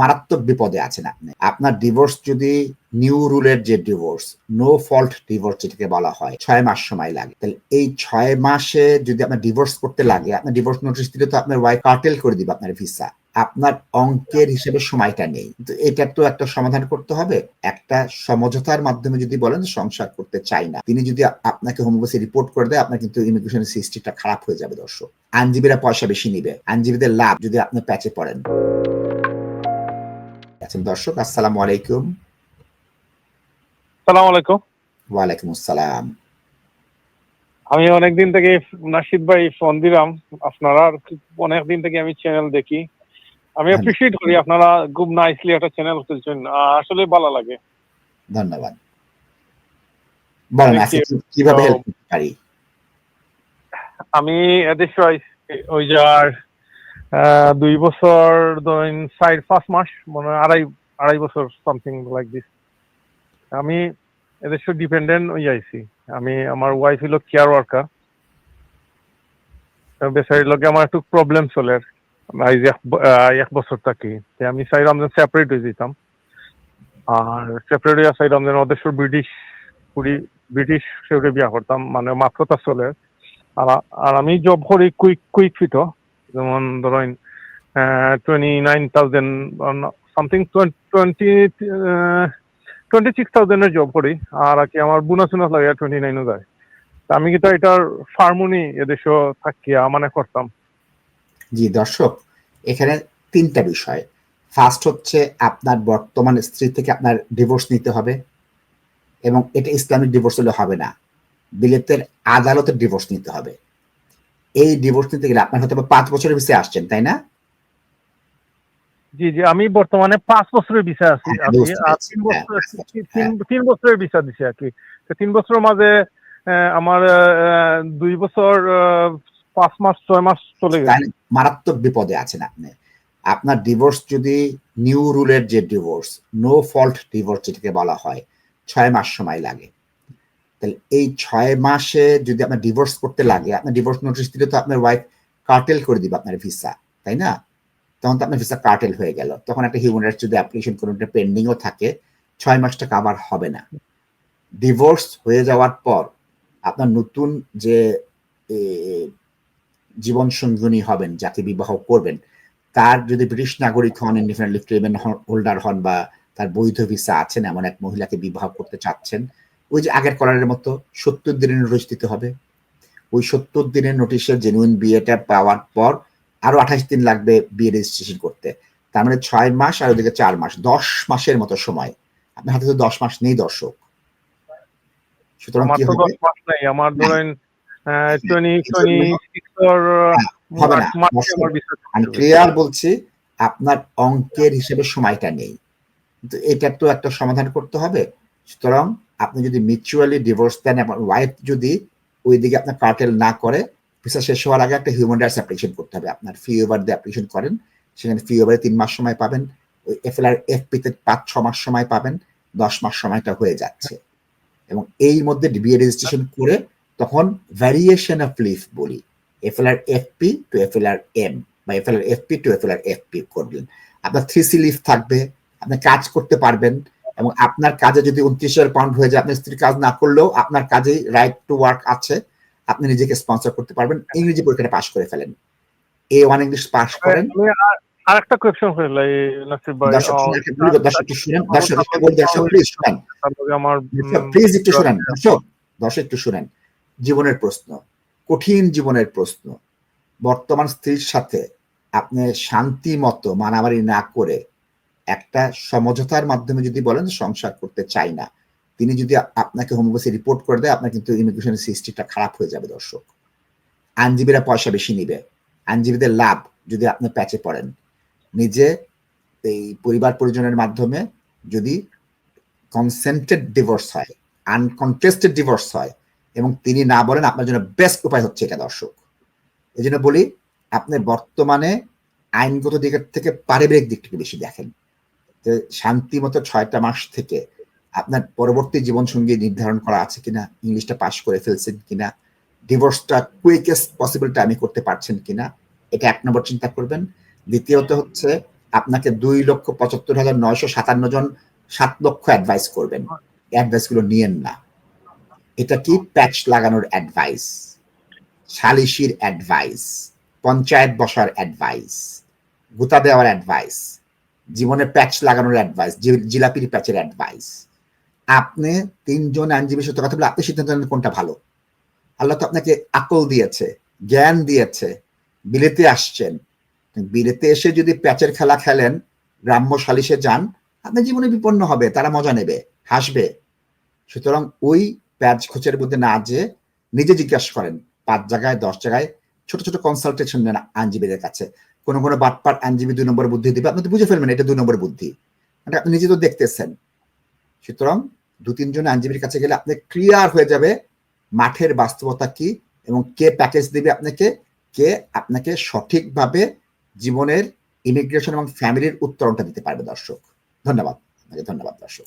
মারাত্মক বিপদে আছেন আপনি। আপনার ডিভোর্স যদি নিউ রুলের যে ডিভোর্স নো ফল্ট ডিভোর্স যেটাকে বলা হয়, ছয় মাস সময় লাগে। তাহলে এই ছয় মাসে যদি আপনার ডিভোর্স করতে লাগে, আপনার ডিভোর্স নোটিশ দিলে তো আপনার ওয়াইফ কার্টেল করে দিবে আপনার ভিসা আপনার অঙ্কের হিসেবে সময়টা নেই। তো এটা তো একটা সমাধান করতে হবে। একটা সমঝোতার মাধ্যমে যদি বলেন সংসার করতে চাই না, তিনি যদি আপনাকে হোমোবাসি রিপোর্ট করে দেয়, আপনার কিন্তু ইমিগ্রেশন সিস্টেমটা খারাপ হয়ে যাবে দর্শক। আইনজীবীরা পয়সা বেশি নিবে। আইনজীবীদের লাভ যদি আপনি প্যাচে পড়েন। আচ্ছা দর্শক আসসালামু আলাইকুম। সালাম আলাইকুম। ওয়ালাইকুম আসসালাম। আমি অনেকদিন থেকে নাসিদ ভাই ফোন দিলাম আপনারা অনেকদিন থেকে আমি চ্যানেল দেখি। আমি। অ্যাপ্রিসিয়েট করি আপনারা খুব নাইসলি একটা চ্যানেল খুলছেন আসলে ভালো লাগে। ধন্যবাদ। বলেন কীভাবে হেল্প করতে পারি? আমি এদেশে ওই যার আহ, দুই বছর ধরেন সাইড পাঁচ মাস, মনে হয় আড়াই আড়াই বছর সামথিং লাইক দিস আমি এদেশে ডিপেন্ডেন্ট হয়ে আইছি। আমি, আমার ওয়াইফ হলো কেয়ার ওয়ার্কার বেচারির লগে আমার একটু প্রবলেম চলে আজ এক বছর থাকি। আমি চাই রমজান সেপারেট হয়ে যেতাম। আর সেপারেট হয়ে চাই রমজান ওদেশের ব্রিটিশ পুরি ব্রিটিশ সেউরে বিয়া করতাম। মানে মাত্রতা চলে। আর আর আমি জব করি কুইক কুইক ফিটো যেমন ধরেন twenty nine thousand something twenty twenty six থাউজেন্ডের job করি, আর কি আমার বোনাস উনাস লাগে টোয়েন্টি নাইনও যায়। আমি কিন্তু এটার ফার্মুনি মানে করতাম। জি, দর্শক, এখানে তিনটা বিষয়। ফার্স্ট হচ্ছে আপনার বর্তমান স্ত্রী থেকে আপনার ডিভোর্স নিতে হবে, এবং এটা ইসলামিক ডিভোর্স হলে হবে না। বিলেতের আদালতের ডিভোর্স নিতে হবে। এই ডিভোর্স নিতে গেলে আপনার হয়তো পাঁচ বছরের ভিসে আসছেন তাই না? জি জি আমি বর্তমানে পাঁচ বছরের ভিসা আছি হ্যাঁ, তিন হ্যাঁ, বছর তিন বছরের ভিসা দিছি আর কি। তিন বছরের মাঝে আমার দুই বছর পাঁচ মাস ছয় মাস চলে গেছে। মারাত্মক বিপদে আছেন আপনি। আপনার ডিভোর্স যদি নিউ রুলের যে ডিভোর্স নো ফল্ট ডিভোর্স যেটাকে বলা হয় ছয় মাস সময় লাগে। তাহলে এই ছয় মাসে যদি আপনার ডিভোর্স করতে লাগে, আপনার ডিভোর্স নোটিশ দিলে তো আপনার ওয়াইফ কার্টেল করে দিবে আপনার ভিসা তাই না? তখন তো আপনার ভিসা কার্টেল হয়ে গেল। তখন একটা হিউম্যান রাইটস যদি অ্যাপ্লিকেশন করুন পেন্ডিংও থাকে, ছয় মাসটা কাভার হবে না। ডিভোর্স হয়ে যাওয়ার পর আপনার নতুন যে জীবন সঙ্গিনী হবেন, যাকে বিবাহ করবেন, তার যদি ব্রিটিশ নাগরিক হন ইন্ডিপেন্ডেন্ট লিভ হোল্ডার হন বা তার বৈধ ভিসা আছেন এমন এক মহিলাকে বিবাহ করতে চাচ্ছেন ওই যে আগের করারের মতো সত্তর দিনের নোটিশ দিতে হবে। ওই সত্তর দিনের নোটিশে জেনুইন বিয়েটা পাওয়ার পর আরও আঠাশ দিন লাগবে বিয়ে রেজিস্ট্রেশন করতে। তার মানে ছয় মাস আর ওদিকে চার মাস দশ মাসের মতো সময়। আপনার হাতে তো দশ মাস নেই দর্শক। সুতরাং কি হবে? আমার ধরেন হবে না, ক্লিয়ার বলছি আপনার অঙ্কের হিসেবে সময়টা নেই। কিন্তু এটা তো একটা সমাধান করতে হবে। সুতরাং আপনি যদি মিউচুয়ালি ডিভোর্স দেন এবং ওয়াইফ যদি ওই দিকে আপনার কার্টেল না করে ভিসা শেষ হওয়ার আগে একটা হিউম্যান রাইটস অ্যাপ্লিকেশন করতে হবে। আপনার ফি ওভার দিয়ে অ্যাপ্লিকেশন করেন, সেখানে ফি ওভারে তিন মাস সময় পাবেন, ওই এফএলআর এফপিতে পাঁচ, ছ মাস সময় পাবেন, দশ মাস সময়টা হয়ে যাচ্ছে। এবং এই মধ্যে বিয়ে রেজিস্ট্রেশন করে তখন ভ্যারিয়েশন অফ লিফ বলি F L R F P to F L R M বা F L R F P to F L R F P করবেন আপনার থ্রি সি লিফ থাকবে, আপনি কাজ করতে পারবেন এবং আপনার কাজে যদি উনত্রিশ হাজার পাউন্ড হয়ে যায় আপনার স্ত্রী কাজ না করলেও আপনার কাজে রাইট টু ওয়ার্ক আছে। আপনি নিজেকে স্পন্সর করতে পারবেন। ইংরেজি পরীক্ষাটা পাশ করে ফেলেন। এ ওয়ান ইংলিশ পাশ করেন। আরেকটা কোয়েশ্চন করলে নাসির ভাই। দর্শক শুনেন, একটু- দর্শক দর্শক একটু প্লিজ শুনেন আমার প্লিজ একটু শুনেন। দর্শক দর্শক একটু শুনেন। জীবনের প্রশ্ন। কঠিন জীবনের প্রশ্ন। বর্তমান স্ত্রীর সাথে আপনি শান্তি মতো মারামারি না করে একটা সমঝোতার মাধ্যমে যদি বলেন সংসার করতে চাই না, তিনি যদি আপনাকে হোমোবাসি রিপোর্ট করে দেয়, আপনার কিন্তু ইমিগ্রেশন সিস্টেমটা খারাপ হয়ে যাবে দর্শক। আইনজীবীরা পয়সা বেশি নিবে, আইনজীবীদের লাভ যদি আপনি প্যাচে পড়েন। নিজে এই পরিবার পরিজনের মাধ্যমে যদি কনসেন্টেড ডিভোর্স হয় আনকনটেস্টেড ডিভোর্স হয়, এবং তিনি না বলেন, আপনার জন্য বেস্ট উপায় হচ্ছে এটা দর্শক। এই জন্য বলি, আপনি বর্তমানে আইনগত দিকের থেকে পারিবারিক দিকটাকে বেশি দেখেন। যে শান্তি মতো ছয়টা মাস থেকে আপনার পরবর্তী জীবন সঙ্গী নির্ধারণ করা আছে কিনা, ইংলিশটা পাশ করে ফেলছেন কিনা ডিভোর্সটা কুইকেস্ট পসিবল টাইমে করতে পারছেন কিনা, এটা এক নম্বর চিন্তা করবেন। দ্বিতীয়ত হচ্ছে আপনাকে দুই লক্ষ পঁচাত্তর হাজার নয়শো সাতান্ন জন সাত লক্ষ অ্যাডভাইস করবেন। অ্যাডভাইসগুলো নিয়েন না। এটা কি? প্যাচ লাগানোর অ্যাডভাইস সালিশির অ্যাডভাইস পঞ্চায়েত বসার অ্যাডভাইস গুতা দেওয়ার অ্যাডভাইস জীবনে প্যাচ লাগানোর অ্যাডভাইস জিলাপির প্যাচের অ্যাডভাইস আপনি তিনজন আইনজীবীর সাথে কথা বলে আপনি সিদ্ধান্ত নেন কোনটা ভালো। আল্লাহ তো আপনাকে আকল দিয়েছে, জ্ঞান দিয়েছে, বিলেতে আসছেন। বিলেতে এসে যদি প্যাচের খেলা খেলেন, গ্রাম্য সালিশে যান, আপনার জীবনে বিপন্ন হবে, তারা মজা নেবে, হাসবে। সুতরাং ওই প্যাচ খোঁচের মধ্যে না যে নিজে জিজ্ঞাসা করেন, পাঁচ জায়গায়, দশ জায়গায় ছোট ছোট কনসালটেশন নেন আইনজীবীদের কাছে। কোনো কোনো বাটপাট আইনজীবী দুই নম্বর বুদ্ধি দিবে, আপনি তো বুঝে ফেলবেন এটা দুই নম্বর বুদ্ধি। মানে আপনি নিজে তো দেখতেছেন। সুতরাং দু তিনজন আইনজীবীর কাছে গেলে আপনি ক্লিয়ার হয়ে যাবে মাঠের বাস্তবতা কি এবং কে প্যাকেজ দিবে আপনাকে, কে আপনাকে সঠিকভাবে জীবনের ইমিগ্রেশন এবং ফ্যামিলির উত্তরণটা দিতে পারবে দর্শক। ধন্যবাদ। আপনাকে ধন্যবাদ দর্শক।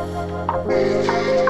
Thank you.